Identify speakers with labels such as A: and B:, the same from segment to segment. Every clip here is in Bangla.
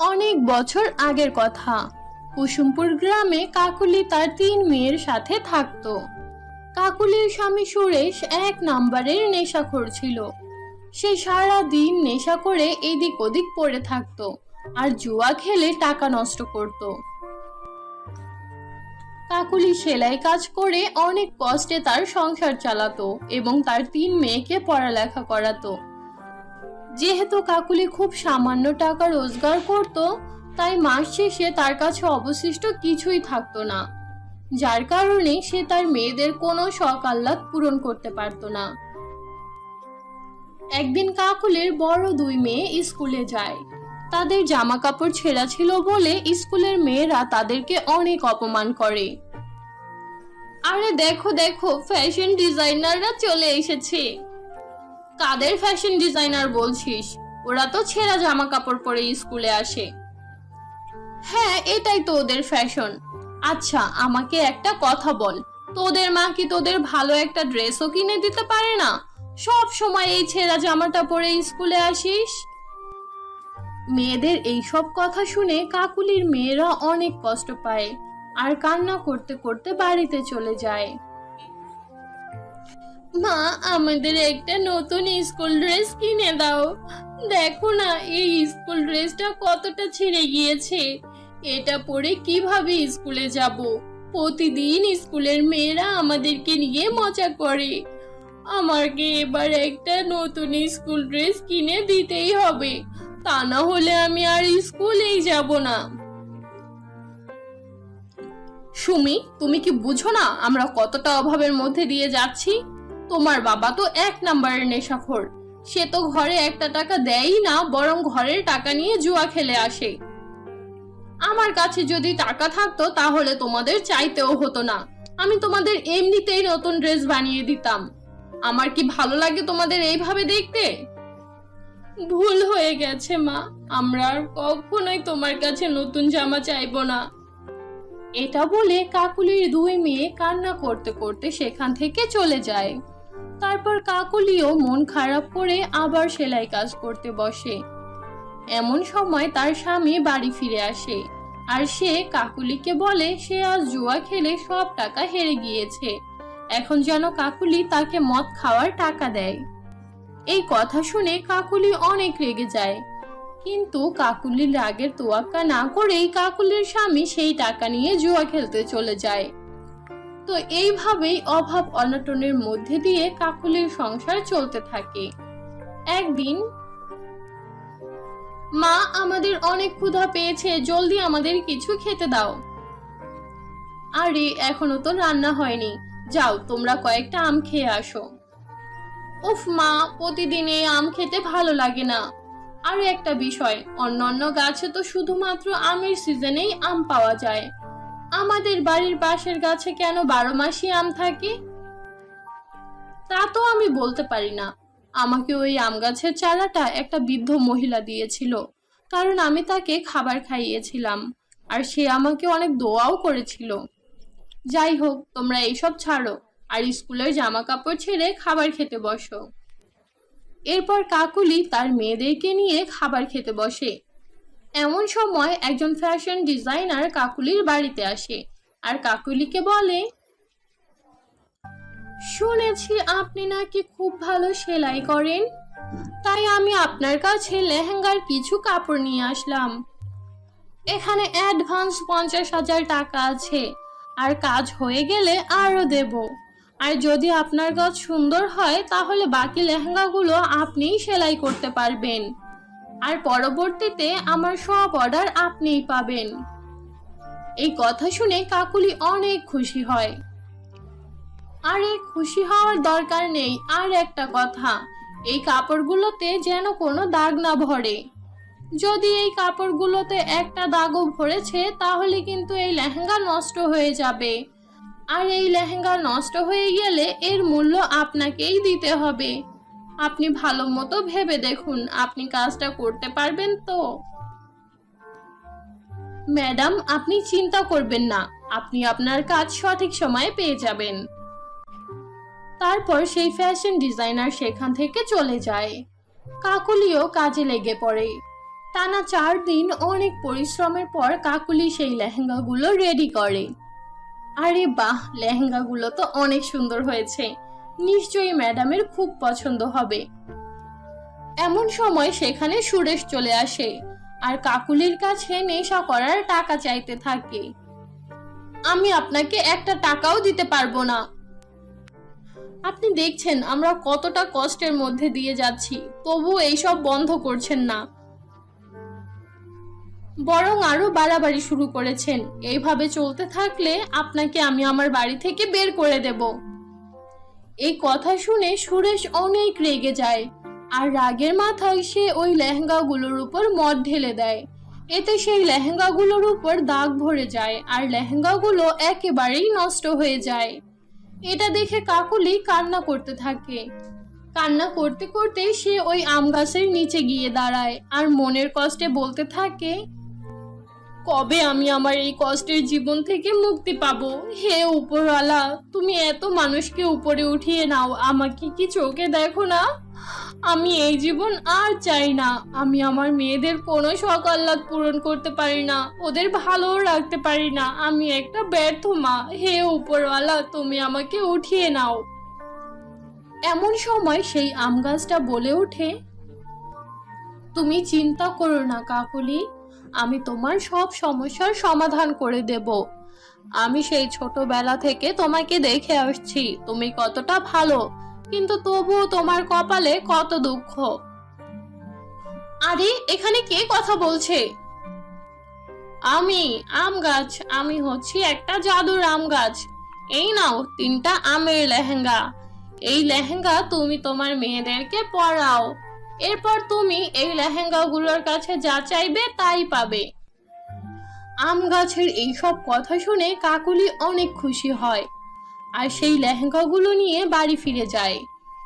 A: অনেক বছর আগের কথা। কুসুমপুর গ্রামে কাকুলি তার তিন মেয়ের সাথে থাকতো। কাকুলির স্বামী সুরেশ এক নাম্বারের নেশাখোর ছিল। সে সারা দিন নেশা করে এদিক ওদিক পড়ে থাকতো আর জুয়া খেলে টাকা নষ্ট করত। কাকুলি সেলাই কাজ করে অনেক কষ্টে তার সংসার চালাতো এবং তার তিন মেয়েকে পড়ালেখা করাতো। যেহেতু কাকুলি খুব সামান্য টাকা রোজগার করত, তাই মাস শেষে তার কাছে অবশিষ্ট কিছুই থাকতো না। যার কারণে সে তার মেয়েদের কোনো শখ আহ্লাদ পূরণ করতে পারতো না। একদিন কাকুলের বড় দুই মেয়ে স্কুলে যায়। তাদের জামা কাপড় ছেঁড়া ছিল বলে স্কুলের মেয়েরা তাদেরকে অনেক অপমান করে। আরে দেখো দেখো ফ্যাশন ডিজাইনাররা চলে এসেছে। কাদের ফ্যাশন ডিজাইনার বলছিস? ওরা তো ছেঁড়া জামা কাপড় পরে স্কুলে আসে। হ্যাঁ এটাই তো ওদের ফ্যাশন আচ্ছা আমাকে একটা কথা বল। তোদের মা কি তোদের ভালো একটা ড্রেসও কিনে দিতে পারে না? সব সময় এই ছেঁড়া জামাটা পরে স্কুলে আসিস? মেয়েদের এই সব কথা শুনে কাকুলির মেয়েরা অনেক কষ্ট পায় আর কান্না করতে করতে বাড়িতে চলে যায়। মা, আমাদের একটা নতুন স্কুল ড্রেস কিনে দাও। দেখো না, এই স্কুল ড্রেসটা কতটা ছিঁড়ে গিয়েছে। এটা পরে কীভাবে স্কুলে যাব? প্রতিদিন স্কুলের মেয়েরা আমাদেরকে নিয়ে মজা করে। আমাকে এবার একটা নতুন স্কুল ড্রেস কিনে দিতেই হবে। তা না হলে আমি আর স্কুলেই যাব না। সুমি, তুমি কি বুঝো না আমরা কতটা অভাবের মধ্যে দিয়ে যাচ্ছি? তোমার বাবা তো এক নাম্বারের নেশাখোর। সে তো ঘরে একটা টাকা দেয়ই না, বরং ঘরের টাকা নিয়ে জুয়া খেলে আসে। আমার কাছে যদি টাকা থাকতো, তাহলে তোমাদের চাইতেও হতো না। আমি তোমাদের এমনিতেই নতুন ড্রেস বানিয়ে দিতাম। আমার কি ভালো লাগে তোমাদের এইভাবে দেখতে? ভুল হয়ে গেছে, মা। আমরা আর কখনোই তোমার কাছে নতুন জামা চাইব না। এটা বলে কাকুলির দুই মেয়ে কান্না করতে করতে সেখান থেকে চলে যায়। তারপর কাকুলিও মন খারাপ করে আবার সেলাই কাজ করতে বসে। এমন সময় তার স্বামী বাড়ি ফিরে আসে আর সে কাকুলিকে বলে, সে আজ জুয়া খেলে সব টাকা হেরে গিয়েছে। এখন যেন কাকুলি তাকে মদ খাওয়ার টাকা দেয়। এই কথা শুনে কাকুলি অনেক রেগে যায়। কিন্তু কাকুলির রাগের তোয়াক্কা না করেই কাকুলির স্বামী সেই টাকা নিয়ে জুয়া খেলতে চলে যায়। তো এইভাবেই অভাব অনটনের মধ্যে দিয়ে কাকুলির সংসার চলতে থাকে। একদিন, মা, আমাদের অনেক ক্ষুধা পেয়েছে, জলদি আমাদের কিছু খেতে দাও। আরে, এখনও তো রান্না হয়নি। যাও, তোমরা কয়েকটা আম খেয়ে আসো। উফ মা, প্রতিদিন এই আম খেতে ভালো লাগে না। আর একটা বিষয়, অন্যান্য গাছে তো শুধুমাত্র আমের সিজনেই আম পাওয়া যায়। আমাদের বাড়ির পাশের গাছে কেন বারো মাসই আম থাকে? তা তো আমি বলতে পারি না। আমাকে ওই আম গাছের চারাটা একটা বৃদ্ধ মহিলা দিয়েছিল, কারণ আমি তাকে খাবার খাইয়েছিলাম, আর সে আমাকে অনেক দোয়াও করেছিল। যাই হোক, তোমরা এইসব ছাড়ো, আর স্কুলের জামা কাপড় ছেড়ে খাবার খেতে বসো। এরপর কাকুলি তার মেয়েদেরকে নিয়ে খাবার খেতে বসে। এমন সময় একজন ফ্যাশন ডিজাইনার কাকুলির বাড়িতে আসে আর কাকুলিকে বলে, শুনেছি আপনি নাকি খুব ভালো সেলাই করেন। তাই আমি আপনার কাছে লেহেঙ্গার কিছু কাপড় নিয়ে আসলাম। এখানে অ্যাডভান্স পঞ্চাশ হাজার টাকা আছে। আর কাজ হয়ে গেলে আরও দেব। আর যদি আপনার কাজ সুন্দর হয়, তাহলে বাকি লেহেঙ্গাগুলো আপনিই সেলাই করতে পারবেন। আর পরবর্তীতে আমার সব অর্ডার আপনিই পাবেন। এই কথা শুনে কাকুলি অনেক খুশি হয়। আরে খুশি হওয়ার দরকার নেই, আর একটা কথা, এই কাপড়গুলোতে যেন কোনো দাগ না ভরে। যদি এই কাপড়গুলোতে একটা দাগও ভরেছে, তাহলে কিন্তু এই লেহেঙ্গা নষ্ট হয়ে যাবে। আর এই লেহেঙ্গা নষ্ট হয়ে গেলে এর মূল্য আপনাকেই দিতে হবে। আপনি ভালো মতো ভেবে দেখুন, আপনি কাজটা করতে পারবেন তো। ম্যাডাম, আপনি চিন্তা করবেন না, আপনি আপনার কাজ সঠিক সময়ে পেয়ে যাবেন। তারপর সেই ফ্যাশন ডিজাইনার সেখান থেকে চলে যায়। কাকুলিও কাজে লেগে পড়ে। টানা চার দিন অনেক পরিশ্রমের পর কাকুলি সেই লেহেঙ্গাগুলো রেডি করে। আরে বাহ, লেহেঙ্গাগুলো তো অনেক সুন্দর হয়েছে। নিশ্চয়ই ম্যাডামের খুব পছন্দ হবে। এমন সময় সেখানে সুরেশ চলে আসে আর কাকুলির কাছে নেশা করার টাকা চাইতে থাকে। আমি আপনাকে একটা টাকাও দিতে পারব না। আপনি দেখছেন আমরা কতটা কষ্টের মধ্যে দিয়ে যাচ্ছি, তবু এইসব বন্ধ করছেন না। বরং আরও বাড়াবাড়ি শুরু করেছেন। এইভাবে চলতে থাকলে আপনাকে আমি আমার বাড়ি থেকে বের করে দেব। এই কথা শুনে সুরেশ অনেক রেগে যায়। আর রাগের মাথায় সে ওই লেহেঙ্গাগুলোর উপর মদ ঢেলে দেয়। এতে সেই লেহেঙ্গাগুলোর উপর দাগ ভরে যায় আর লেহেঙ্গাগুলো একেবারেই নষ্ট হয়ে যায়। এটা দেখে কাকুলি কান্না করতে থাকে। কান্না করতে করতে সে ওই আম গাছের নিচে গিয়ে দাঁড়ায় আর মনের কষ্টে বলতে থাকে কবে আমি আমার এই কষ্টের জীবন থেকে মুক্তি পাবো? হে উপরওয়ালা, তুমি এত মানুষকে উপরে উঠিয়ে নাও, আমাকে কি চোখে দেখো না? আমি এই জীবন আর চাই না। আমি আমার মেয়েদের কোনো শখ আহ্লাদ পূরণ করতে পারি না, ওদের ভালোও রাখতে পারি না। আমি একটা ব্যর্থ মা। হে উপরওয়ালা, তুমি আমাকে উঠিয়ে নাও। এমন সময় সেই আম গাছটা বলে ওঠে, তুমি চিন্তা করো না, কাকুলি। আমি তোমার সব সমস্যার সমাধান করে দেব। আমি সেই ছোটবেলা থেকে তোমাকে দেখে আসছি, তুমি কতটা ভালো, কিন্তু তবুও তোমার কপালে কত দুঃখ। আরে, এখানে কে কথা বলছে? আমি, আম গাছ, আমি হচ্ছি একটা জাদুর আম গাছ। এই নাও তিনটা আমের লেহেঙ্গা। এই লেহেঙ্গা তুমি তোমার মেয়েদেরকে পরাও। এরপর তুমি এই লেহেঙ্গাগুলোর কাছে যা চাইবে তাই পাবে। আম গাছের এইসব কথা শুনে কাকুলি অনেক খুশি হয় আর সেই লেহেঙ্গাগুলো নিয়ে বাড়ি ফিরে যায়।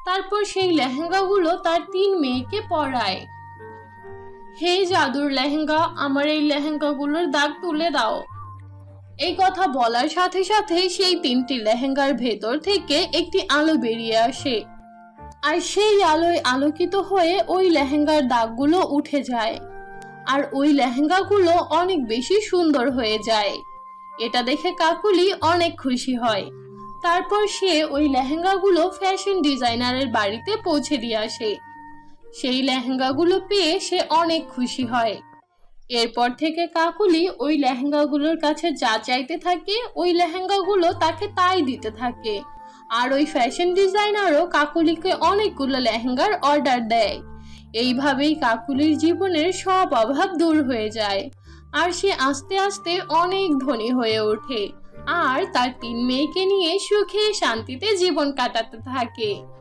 A: তারপর সেই লেহেঙ্গাগুলো তার তিন মেয়েকে পরায়। হে জাদুর লেহেঙ্গা, আমার এই লেহেঙ্গাগুলোর দাগ তুলে দাও। এই কথা বলার সাথে সাথে সেই তিনটি লেহেঙ্গার ভেতর থেকে একটি আলো বেরিয়ে আসে। আর সেই আলোয় আলোকিত হয়ে ওই লেহেঙ্গার দাগগুলো উঠে যায়। আর ওই লেহেঙ্গাগুলো অনেক বেশি সুন্দর হয়ে যায়। এটা দেখে কাকুলি অনেক খুশি হয়। তারপর সে ওই লেহেঙ্গাগুলো ফ্যাশন ডিজাইনারের বাড়িতে পৌঁছে দিয়ে আসে। সেই লেহেঙ্গাগুলো পেয়ে সে অনেক খুশি হয়। এরপর থেকে কাকুলি ওই লেহেঙ্গাগুলোর কাছে যা চাইতে থাকে, ওই লেহেঙ্গাগুলো তাকে তাই দিতে থাকে। আর ওই ফ্যাশন ডিজাইনারও কাকুলিকে অনেকগুলো লেহেঙ্গার অর্ডার দেয়। এইভাবেই কাকুলির জীবনের সব অভাব দূর হয়ে যায়। আর সে আস্তে আস্তে অনেক ধনী হয়ে ওঠে। আর তার তিন মেয়েকে নিয়ে সুখে শান্তিতে জীবন কাটাতে থাকে।